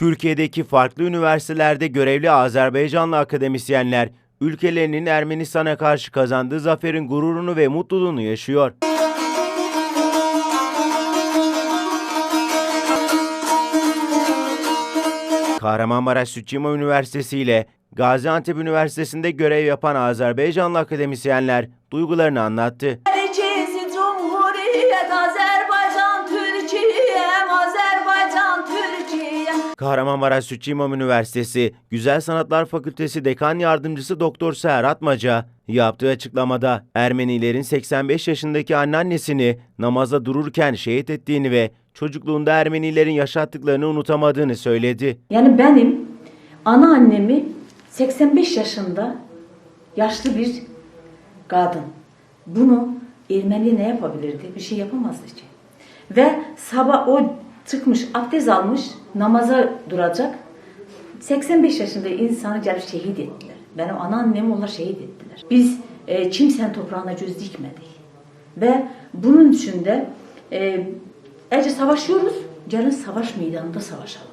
Türkiye'deki farklı üniversitelerde görevli Azerbaycanlı akademisyenler ülkelerinin Ermenistan'a karşı kazandığı zaferin gururunu ve mutluluğunu yaşıyor. Kahramanmaraş Sütçüma Üniversitesi ile Gaziantep Üniversitesi'nde görev yapan Azerbaycanlı akademisyenler duygularını anlattı. Kahramanmaraş Sütçü İmam Üniversitesi Güzel Sanatlar Fakültesi Dekan Yardımcısı Doktor Seher Atmaca yaptığı açıklamada Ermenilerin 85 yaşındaki anneannesini namaza dururken şehit ettiğini ve çocukluğunda Ermenilerin yaşattıklarını unutamadığını söyledi. Yani benim anneannemi 85 yaşında yaşlı bir kadın. Bunu Ermeni ne yapabilirdi? Bir şey yapamazdı ki. Ve sabah o çıkmış, abdest almış, namaza duracak. 85 yaşında insanı gelip şehit ettiler. Benim anneannemi onlar şehit ettiler. Biz e, kimsenin toprağına göz dikmedik. Ve bunun için de e, eğer savaşıyoruz, gelin savaş meydanında savaşalım.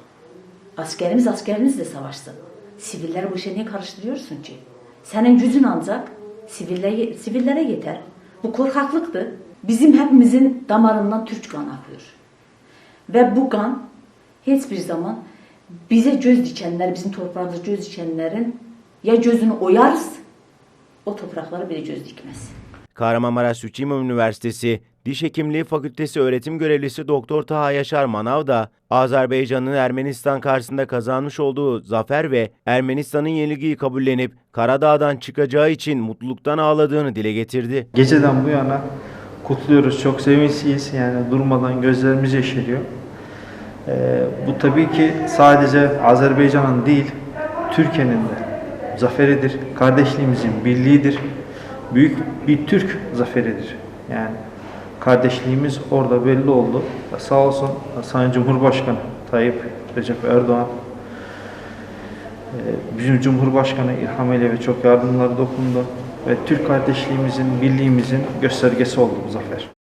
Askerimiz askerimizle savaşsın. Sivilleri bu işe niye karıştırıyorsun ki? Senin gücün ancak sivillere, sivillere yeter. Bu korkaklıktır. Bizim hepimizin damarından Türk kanı akıyor. Ve bu kan hiçbir zaman bize göz dikenler, bizim toprağımıza göz dikenlerin ya gözünü oyarız, o topraklara bile göz dikmez. Kahramanmaraş Sütçü İmam Üniversitesi Diş Hekimliği Fakültesi öğretim görevlisi Doktor Taha Yaşar Manav da Azerbaycan'ın Ermenistan karşısında kazanmış olduğu zafer ve Ermenistan'ın yenilgiyi kabullenip Karadağ'dan çıkacağı için mutluluktan ağladığını dile getirdi. Geceden bu yana kutluyoruz. Çok sevinçliyiz. Yani durmadan gözlerimiz yeşeriyor. Ee, bu tabii ki sadece Azerbaycan'ın değil, Türkiye'nin de zaferidir. Kardeşliğimizin birliğidir. Büyük bir Türk zaferidir. Yani kardeşliğimiz orada belli oldu. Sağ olsun Sayın Cumhurbaşkanı Tayyip Recep Erdoğan ee, Bizim Cumhurbaşkanı İlham Aliyev'e çok yardımları dokundu ve Türk kardeşliğimizin, birliğimizin göstergesi oldu bu zafer.